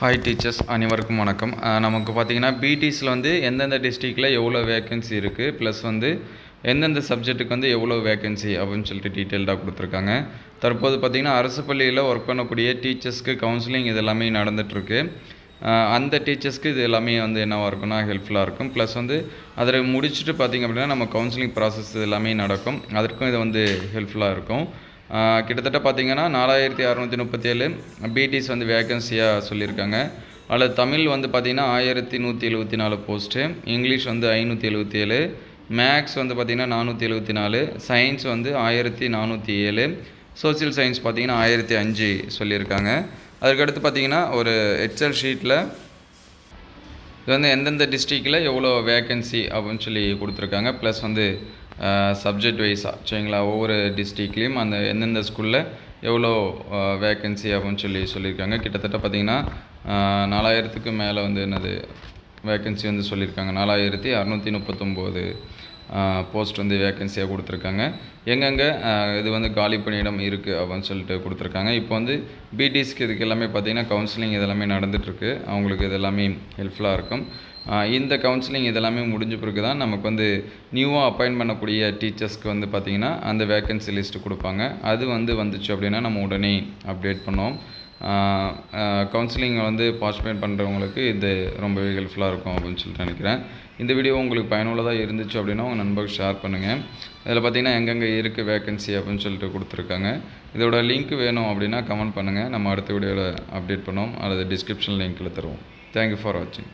Hi teachers அனைவருக்கும் வணக்கம். நமக்கு பார்த்தீங்கன்னா பிடிஸில் வந்து எந்தெந்த டிஸ்ட்ரிக்டில் எவ்வளோ வேகன்சி இருக்குது ப்ளஸ் வந்து எந்தெந்த சப்ஜெக்ட்டுக்கு வந்து எவ்வளோ வேகன்சி அப்படின்னு சொல்லிட்டு டீட்டெயில்டாக கொடுத்துருக்காங்க. தற்போது பார்த்திங்கன்னா அரசு பள்ளியில் ஒர்க் பண்ணக்கூடிய டீச்சர்ஸ்க்கு கவுன்சிலிங் இது எல்லாமே நடந்துகிட்ருக்கு அந்த டீச்சர்ஸ்க்கு இது எல்லாமே வந்து என்னவாக இருக்கும்னா ஹெல்ப்ஃபுல்லாக இருக்கும். ப்ளஸ் வந்து அதில் முடிச்சுட்டு பார்த்திங்க அப்படின்னா நம்ம கவுன்சிலிங் ப்ராசஸ் எல்லாமே நடக்கும். அதற்கும் இது வந்து ஹெல்ப்ஃபுல்லாக இருக்கும். கிட்டத்தட்ட பார்த்தீங்கன்னா நாலாயிரத்தி அறநூற்றி முப்பத்தி ஏழு பிடிஸ் வந்து வேகன்சியாக சொல்லியிருக்காங்க. அதில் தமிழ் வந்து பார்த்திங்கன்னா ஆயிரத்தி நூற்றி எழுபத்தி நாலு போஸ்ட்டு இங்கிலீஷ் வந்து ஐநூற்றி எழுபத்தி ஏழு மேக்ஸ் வந்து பார்த்திங்கன்னா நானூற்றி எழுபத்தி நாலு சயின்ஸ் வந்து ஆயிரத்தி நானூற்றி ஏழு சோசியல் சயின்ஸ் பார்த்திங்கன்னா ஆயிரத்தி அஞ்சு சொல்லியிருக்காங்க. அதுக்கடுத்து பார்த்திங்கன்னா ஒரு எக்ஸல் ஷீட்டில் இது வந்து எந்தெந்த டிஸ்ட்ரிக்டில் எவ்வளோ வேகன்சி அப்படின்னு சொல்லி கொடுத்துருக்காங்க. ப்ளஸ் வந்து சப்ஜெக்ட் வைஸாக சரிங்களா? ஒவ்வொரு டிஸ்ட்ரிக்ட்லேயும் அந்த எந்தெந்த ஸ்கூலில் எவ்வளோ வேக்கன்சி அப்படின்னு சொல்லி சொல்லியிருக்காங்க. கிட்டத்தட்ட பார்த்திங்கன்னா நாலாயிரத்துக்கு மேலே வந்து என்னது வேக்கன்சி வந்து சொல்லியிருக்காங்க. நாலாயிரத்தி அறநூற்றி முப்பத்தொம்போது. போஸ்ட் வந்து வேக்கன்சியாக கொடுத்துருக்காங்க. எங்கெங்கே இது வந்து காலி பணியிடம் இருக்குது அப்படின்னு சொல்லிட்டு கொடுத்துருக்காங்க. இப்போ வந்து பிடிஸ்க்கு இதுக்கு எல்லாமே பார்த்திங்கன்னா கவுன்சிலிங் இதெல்லாமே நடந்துகிட்ருக்கு அவங்களுக்கு இதெல்லாமே ஹெல்ப்ஃபுல்லாக இருக்கும். இந்த கவுன்சிலிங் இதெல்லாமே முடிஞ்ச பிறகு தான் நமக்கு வந்து நியூவாக அப்பாயின் பண்ணக்கூடிய டீச்சர்ஸ்க்கு வந்து பார்த்திங்கன்னா அந்த வேக்கன்சி லிஸ்ட்டு கொடுப்பாங்க. அது வந்து வந்துச்சு அப்படின்னா நம்ம உடனே அப்டேட் பண்ணோம் கவுன்சிலிங் வந்து பார்ட்டிசிபேட் பண்ணுறவங்களுக்கு இது ரொம்பவே ஹெல்ப்ஃபுல்லாக இருக்கும் அப்படின்னு சொல்லிட்டு நினைக்கிறேன். இந்த வீடியோ உங்களுக்கு பயனுள்ளதாக இருந்துச்சு அப்படின்னா உங்கள் நண்பர்கள் ஷேர் பண்ணுங்கள் இதில் பார்த்தீங்கன்னா எங்கெங்கே இருக்குது வேகன்சி அப்படின்னு சொல்லிட்டு கொடுத்துருக்காங்க. இதோட லிங்க் வேணும் அப்படின்னா கமெண்ட் பண்ணுங்கள் நம்ம அடுத்த வீடியோவில் அப்டேட் பண்ணுவோம். அல்லது டிஸ்கிரிப்ஷன் லிங்க்கில் தருவோம். தேங்க்யூ ஃபார் வாட்சிங்